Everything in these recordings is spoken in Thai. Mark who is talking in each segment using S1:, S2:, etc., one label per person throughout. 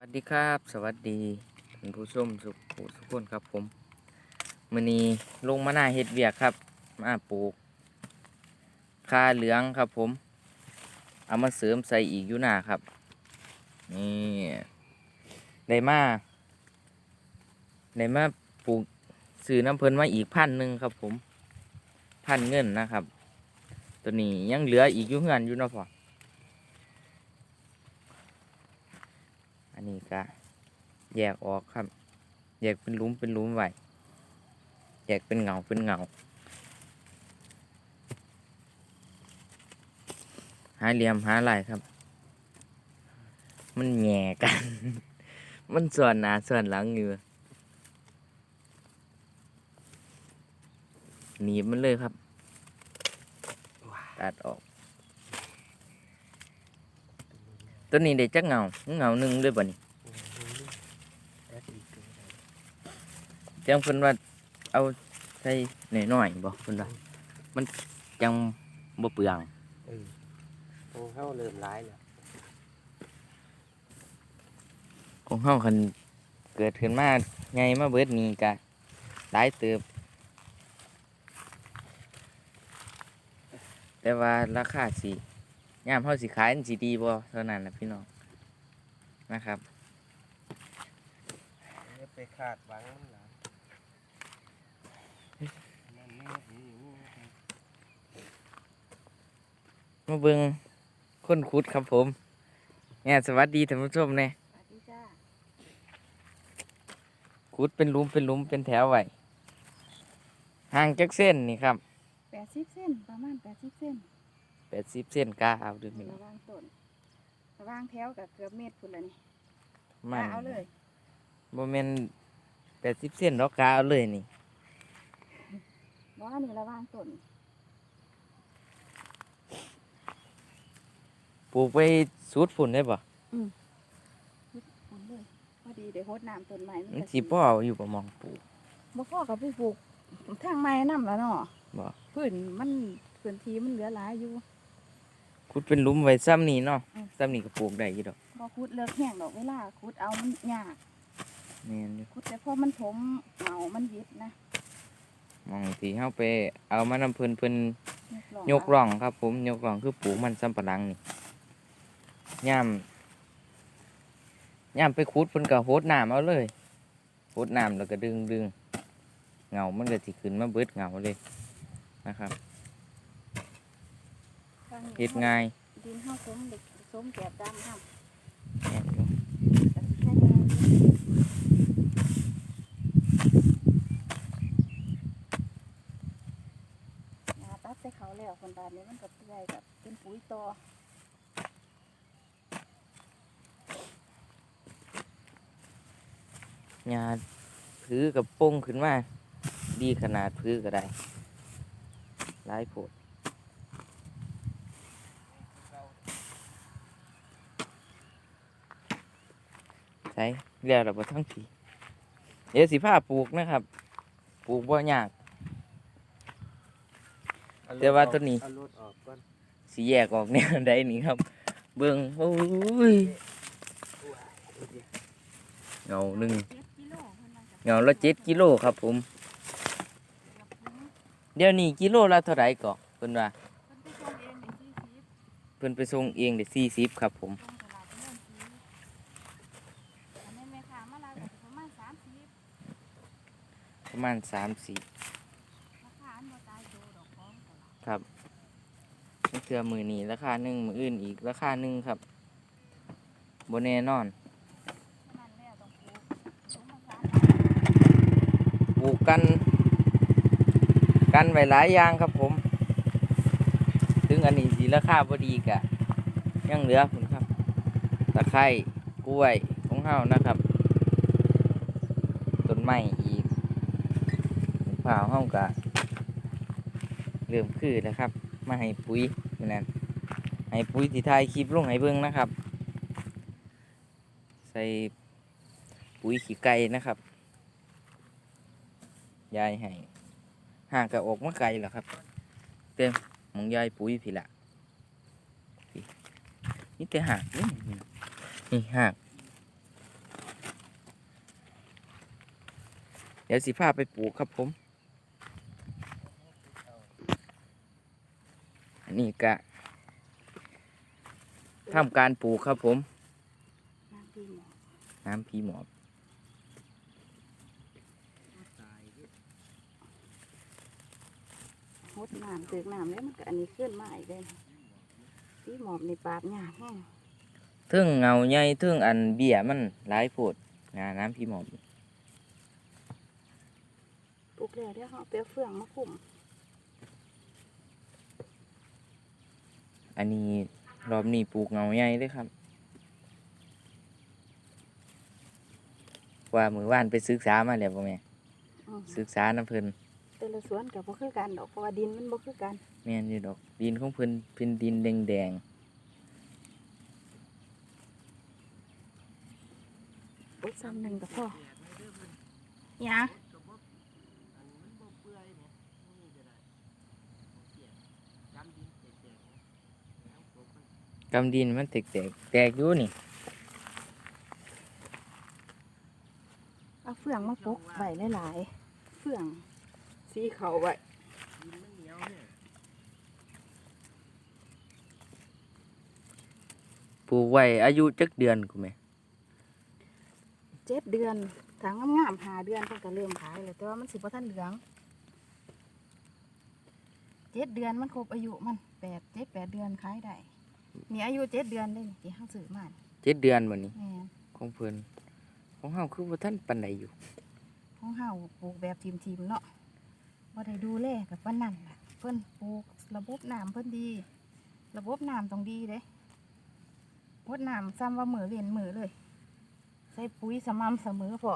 S1: สวัสดีครับ สวัสดีท่านผู้ชมสุขทุกคนครับผมมือนี้ลงมาหน้าเฮ็ดเวียกครับ มาปลูกคาเหลืองครับผม เอามาเสริมใส่อีกอยู่หน้าครับ นี่ได้มาได้มาปลูกซื้อน้ำเพิ่นมาอีกพันหนึ่งครับผม พันเงินนะครับ ตัวนี้ยังเหลืออีกอยู่เฮือนอยู่นาะพ่อ นนี้ก็แยกออกครับ แยกเป็นลุมเป็นลุมไว้แยกเป็นเงาเป็นเงาหาเหลี่ยมหาลายครับ มันแหง่กัน มันส่วนหน้าส่วนหลังอยู่หนีบมันเลยครับ ตัดออก ตัวนี้ได้จักเงาเงาหนึ่งด้วยบ่นี่เจ้าเพิ่นว่าเอาใส่หน่อยๆบ่เพิ่นว่ามันจังบ่เปลือง
S2: เออโอ้เข้าเริ่มร้ายแล้ว
S1: ของเฮาคันเกิดขึ้นมาไงมาเบิดนี้ก็หลายเติบ แต่ว่าราคาสิ ยามเฮาสิขายมันสิดีบ่เท่านั้นน่ะพี่น้องนะครับ
S2: อย่าไปคาดหวังมันหลายนั่นนี่นี่นี่
S1: มาเบิ่งคนขุดครับผมเนี่ยสวัสดีท่านผู้ชมเนี่ย
S3: สวัสดีจ้า
S1: ขุดเป็นหลุมเป็นหลุมเป็นแถวไว้ห่างจักเส้นนี่ครับ
S3: แปดสิบเส้นประมาณแปดสิบเส้น
S1: แปดสิบเส้นกล้าเอาดูนี่
S3: ระวางต้นระวางแถวกับเกือบเมตรพุ่นละนี่
S1: มัน
S3: เอาเลย
S1: โมเมนแปดสิบเส้นดอกกาเอาเลยนี่
S3: ว่านี่ระวางต้น
S1: ปลูกไปสูดฝุ่นได้ป่ะ
S3: ทำเลยพอดีเดี๋ยวโคดน้ำต้นไม้
S1: มัน
S3: ก็
S1: สิพ่อเอาอยู่ประมองปลูก
S3: บ่พ่อกับไปปลูกทางไม้น้ำแล้วเนาะ
S1: บ่
S3: พื้นมันพื้นที่มันเหลือหลายอยู่
S1: ขุดเป็นหลุมไว้ซ้ำนี่เนาะ
S3: อืม
S1: ซ้ำนี่ก็ปลูกได้อยู่ดอก
S3: บ่คุดเลิกแห้งดอกเวลาคุดเอามันยาก
S1: แม่นอยู่
S3: คุดแต่พอมันถมเหงามันยิดนะ
S1: มองที่เฮาไปเอามานำเพิ่นเพิ่น
S3: ยกหลอง
S1: ยกร่องครับ ผมยกร่องคือปลูกมันสำปะหลังนี่ย่ามย่ามไปขุดเพิ่นก็โหดน้ำเอาเลยโหดน้ำแล้วก็ดึงดึงเงามันก็สิขึ้นมาเบิดเงาเลยนะครับ
S3: ทางนี้
S1: เฮ็ดง่าย
S3: ดินเฮาสมเด็กสมแกบดำครับ
S1: แม่นอยู่
S3: ก็สิแค่นี้นะตัดใส่เขาแล้วคนบานนี้มันก็เปื่อยกับเป็นปุ๋ยต่อ
S1: หญ้าพื้กับโป้งขึ้นมา ดีขนาดพื้ก็ได้หลายโพด ช้เรียกเราบ่ทั้งทีเดี๋ยวสิผ้าปลูกนะครับ ปลูกบ่ยาก
S2: เอ
S1: แต่ว่าต้นนี้
S2: เอารถออกก่อน
S1: สีแยกออกแนวใดนี่ครับ เบิ่งโอ้ยเงาหนึ่ง
S3: เจ็ดกิโลเพิ่นว่าจะ
S1: เงาละเจ็ดกิโลครับผม
S3: เกือบถึง
S1: เดี๋ยวนี้กิโลละเท่าไหร่ก่อเพิ่นว่า
S3: เพิ่นไปส่งเองในที่สิบ
S1: เพิ่นไปส่งเองได้สี่สิบครับผม
S3: ตรงตลาดเริ่มสีอันนี้แม่ค้ามาลายก็ประมาณสามสิบ
S1: ประมาณสามสี่
S3: ราคาอันบ่ตายโตดอกของตลาด
S1: ครับนี่คือมือนี้ราคาหนึ่งมืออื่นอีกราคาหนึ่งครับบนแน่นอน
S3: นั่นแล้วต้องปลูกถุงละสาม
S1: ปลูกกัน กันไว้หลายอย่างครับผม ถึงอันนี้สีราคาพอดีกะ ยังเหลือผลครับ ตะไคร้กล้วยของเฮานะครับต้นไม้อีกมะพ ร้าวห้องกะเริ่มคือนะครับ มาให้ปุ๋ยนั่นให้ปุ๋ยที่ทายคลิปลงให้เบิ่งนะครับ ใส่ปุ๋ยขี้ไก่นะครับยายให้ห่างกับอกมาไกลหรอครับ เต็มมองยายปุ๋ยผิดละนี่แต่หักนี่นี่หักเดี๋ยวสีผ้าไปปลูกครับผม อันนี้ก็ทำการปลูกครับผม
S3: น้ำพี่หมอ
S1: น้ำพีหมอบ
S3: หดน้ำตึกน้ำแล้วมันก็อันนี้ขึ้นมาอีกเลยพี่หมอบในปากหยาแห้ง
S1: ทึ่งเงาใหญ่ทึ่งอันเบี้ยมันหลายโพดงาน้ำพีหมอบ
S3: ปลูกแล้วเดี๋ยวเขาเอาเปลวเฟืองมาคุม
S1: อันนี้รอบนี้ปลูกเงาใหญ่เลยครับ ว่ามือว่านไปศึกษามาแล้วพ่อแม่
S3: อืม
S1: ศึกษาน้ำเพิ่น
S3: แต่ละสวนกับบ่คือกันดอกเพราะว่าดินมันบ่คือกัน
S1: แม่นอยู่ดอก ดินของเพิ่นเป็นดินแดง
S3: ปลูกซ้ำหนึ่งกับพ่อหยา
S1: ๆ กำดินมันแตกแตกๆแตกอยู่นี่
S3: เอาเฟืองมาปลูกไว้หลายๆเฟืองสีเขาไว้
S1: ปลูกไว้อายุจักเดือนกูแม่
S3: เจ็ดเดือนถางงามๆหาเดือนเพิ่นก็เริ่มขายแล้วแต่ว่ามันสิบ่ทันเหลืองเจ็ดเดือนมันครบอายุมันแปดเจ็ดแปดเดือนขายได้ นี่อายุเจ็ดเดือนได้นี่ที่ห้างซื้อมานี่
S1: เจ็ดเดือนวันนี้
S3: แม่น
S1: ของเพิ่นของเฮาคือว่าท่านปันใดอยู่
S3: ของเฮาปลูกแบบทีมๆเนาะบ่ได้ดูแลกับปานนั้นล่ะ เพิ่นปลูกระบบน้ำเพิ่นดี ระบบน้ำต้องดีเด้รดน้ำซ้ำว่ามือเวียนมือเลย ใส่ปุ๋ยสม่ำเสมอพอ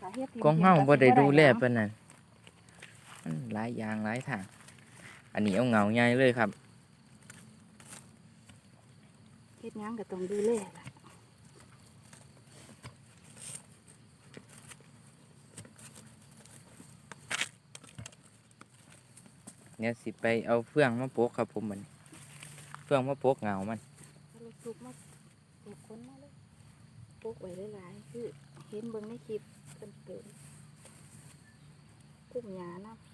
S3: ถ้าฮ็ดทีมๆ
S1: ของเฮา
S3: ก็
S1: บ่
S3: สิ
S1: ได้ดูแล
S3: หยัง
S1: ปานนั้นมันหลายอย่างหลายทาง อันนี้เอาเงาใหญ่เลยครับ
S3: เฮ็ดหยังก็ต้องดูแลล่ะ
S1: เนี่ยสิไปเอาเฟืองมาโปกครับผมมันเฟืองมาโปกเงามัน
S3: เอาลูกสุกมาปลูกคนมาเลยปลูกไว้หลายๆคือเห็นเบิ่งในคลิปเพิ่นเปิดกุ้มหญ้านํ
S1: ค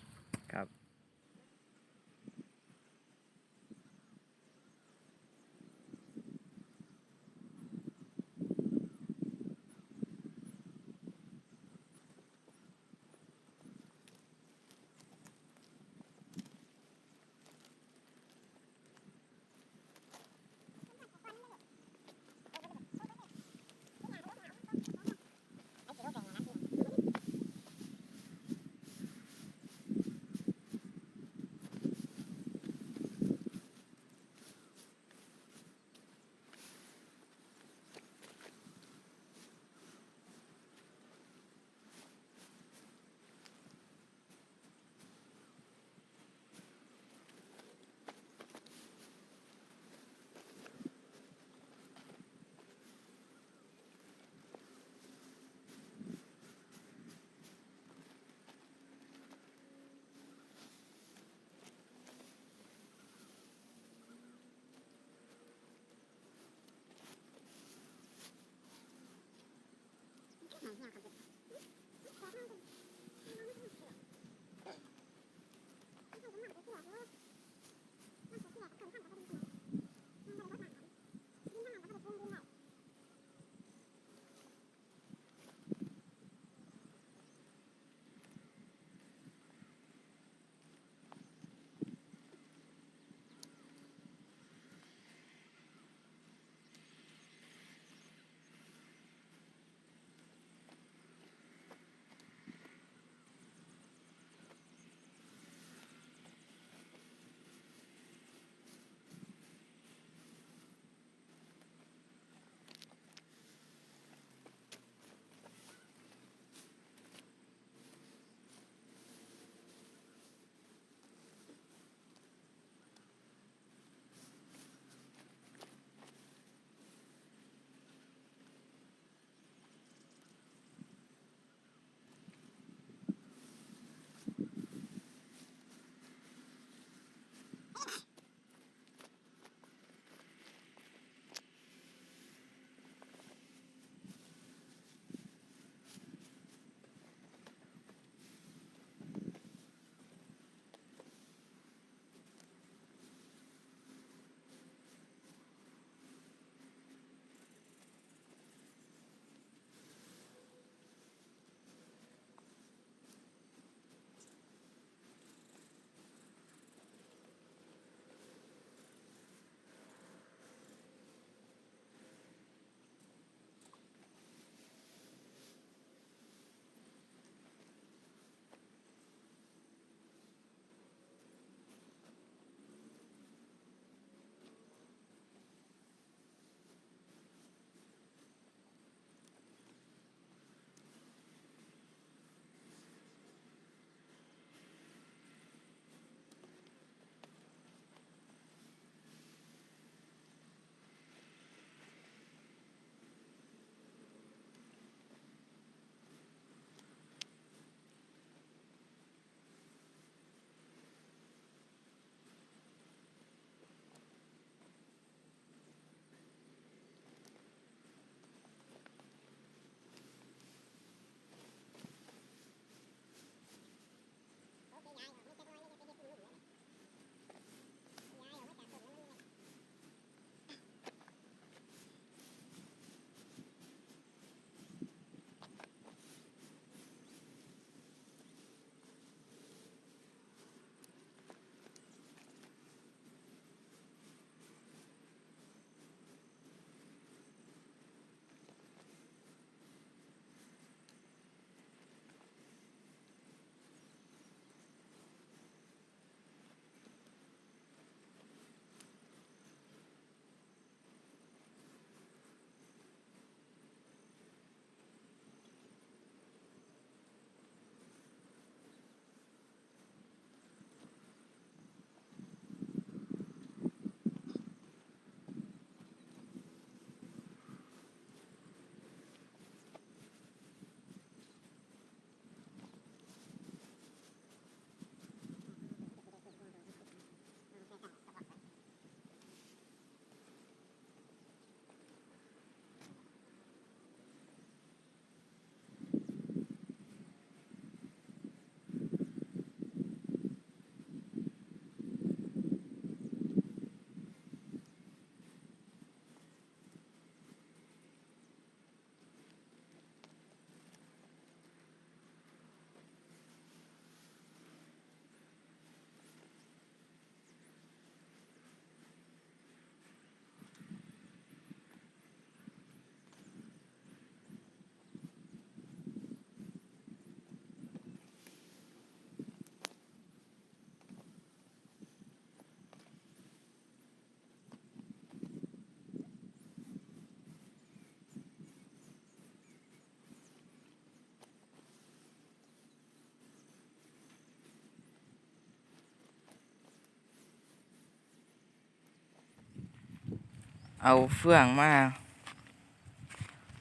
S1: เอาเฟื่องมา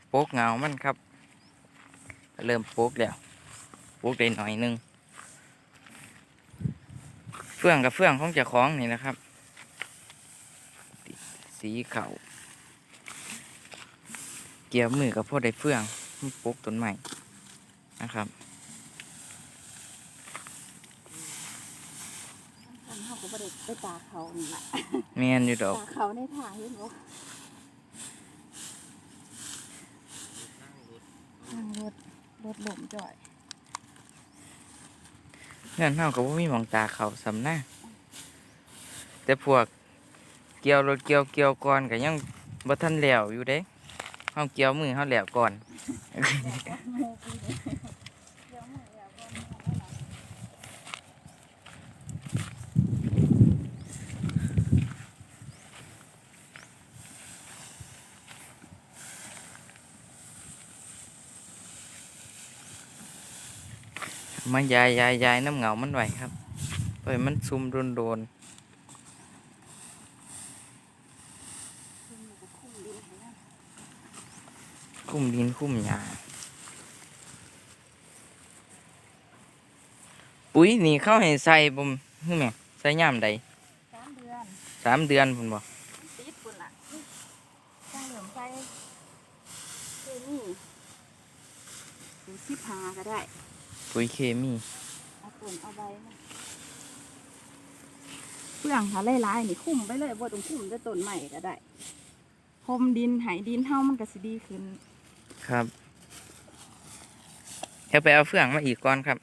S1: โปกเงามันครับ เริ่มโปกแล้วโปกได้หน่อยหนึงเฟื่องกับเฟื่องของเจ้าของนี่นะครับ สีเขาเกี่ยวมือกับพวกได้เฟื่องมันปลูกต้นใหม่นะครับ
S3: อันเฮา ก็บ่ได้ไปตากเขานี่ล่ะ
S1: แม่นอยู่ดอก
S3: ตากเขาในทางเห็นบ่นั่งรถรถหล่มจ่อย
S1: เงื่อนเฮาก็บ่มีหมองตาเขาสำนะแต่พวกเกี่ยวรถเกี่ยวเกี่ยวก่อนก็ยังบ่ทันแล้วอยู่เด้เฮาเกี่ยวมือเฮาแล้วก่อน มายายยายยายน้ำเหงามันไหวครับปล่อยมันซุ่มโดนโดนคุ้มดินคุ้มหญ้าปุ๋ยนี่เข้าให้ใส่บ่มคือแม่ใส่ยามใด
S3: สามเดือน
S1: สามเดือนพุ่นบ่
S3: ติดพุ่นล่ะจ้างเหลือมใจคือนี่ดูสิพาก็ได้
S1: ปุ๋ยเคมี
S3: เอาต้นเอาใบมาเปลืองหาหลายๆนี่คุ้มไปเลยบ่ต้องคุ้มด้วยต้นใหม่ก็ได้พรมดินไหดินเฮามันก็สิดีขึ้น
S1: ครับเดี๋ยวไปเอาเฟืองมาอีกก่อนครับ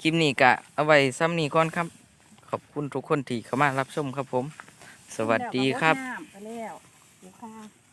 S1: คลิปนี้กะเอาไว้ซ้ำนี้ก่อนครับ ขอบคุณทุกคนที่เข้ามารับชมครับผม สวัสดีครับ
S3: แล้วก็ดน้ำไปแล้วดูค่ะ